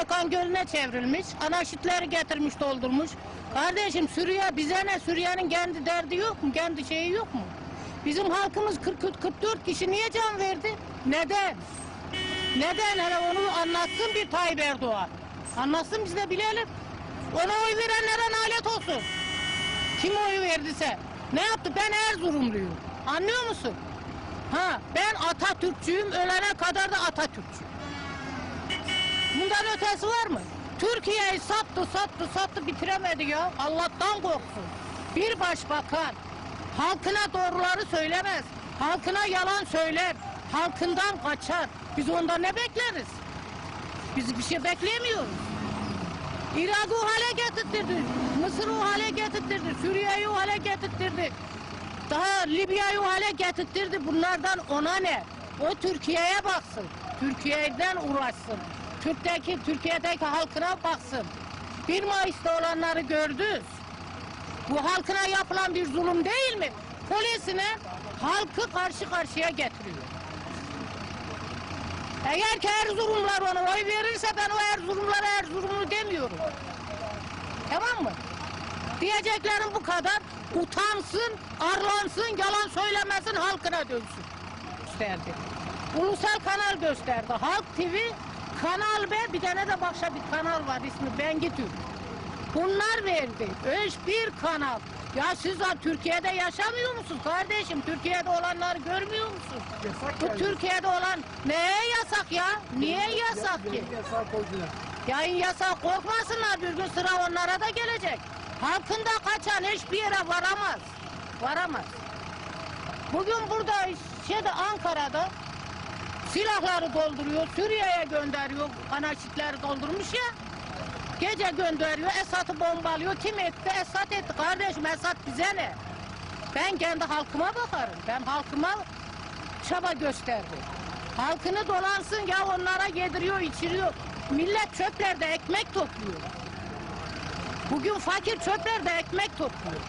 anda kan gölüne çevrilmiş. Anaşitleri getirmiş doldurmuş. Kardeşim Suriye bize ne? Suriye'nin kendi derdi yok mu? Kendi şeyi yok mu? Bizim halkımız 40 44 kişi niye can verdi? Neden? Neden? Hele onu anlatsın bir Tayyip Erdoğan. Anlatsın biz de bilelim. Ona oy verenlere nalet olsun. Kim oy verdiyse. Ne yaptı? Ben Erzurumluyum. Anlıyor musun? Ha, ben Atatürkçüyüm. Ölene kadar da Atatürkçü. Bundan ötesi var mı? Türkiye'yi sattı, sattı, sattı bitiremedi ya. Allah'tan korksun. Bir başbakan halkına doğruları söylemez. Halkına yalan söyler. Halkından kaçar. Biz ondan ne bekleriz? Biz bir şey beklemiyoruz. Irak'ı hale getirtirdi. Mısır'ı hale getirtirdi. Suriye'yi hale getirtirdi. Daha Libya'yı hale getirtirdi. Bunlardan ona ne? O Türkiye'ye baksın. Türkiye'den uğraşsın. Türk'teki, Türkiye'deki halkına baksın. 1 Mayıs'ta olanları gördünüz. Bu halkına yapılan bir zulüm değil mi? Polisine halkı karşı karşıya getiriyor. Eğer ki Erzurumlar ona oy verirse ben o Erzurumlara Erzurumlu demiyorum. Tamam mı? Diyeceklerim bu kadar. Utansın, arlansın, yalan söylemesin, halkına dönsün. Gösterdi. Ulusal kanal gösterdi. Halk TV, Kanal B, bir tane de başka bir kanal var ismi Bengi Türk. Bunlar verdi. Öş bir kanal. Ya siz lan Türkiye'de yaşamıyor musunuz kardeşim? Türkiye'de olanları görmüyor musunuz? Yasak Bu ya. Türkiye'de olan neye yasak ya? Niye yasak ki? Yasak koydular. Yayın yasak korkmasınlar bir gün sıra onlara da gelecek. Halkında kaçan hiçbir yere varamaz. Varamaz. Bugün burada şeyde Ankara'da silahları dolduruyor, Suriye'ye gönderiyor, anaşitleri doldurmuş ya. Gece gönderiyor, Esad'ı bombalıyor. Kim etti? Esad etti. Kardeşim Esad bize ne? Ben kendi halkıma bakarım. Ben halkıma çaba gösterdi. Halkını dolansın ya onlara yediriyor, içiriyor. Millet çöplerde ekmek topluyor. Bugün fakir çöplerde ekmek topluyor.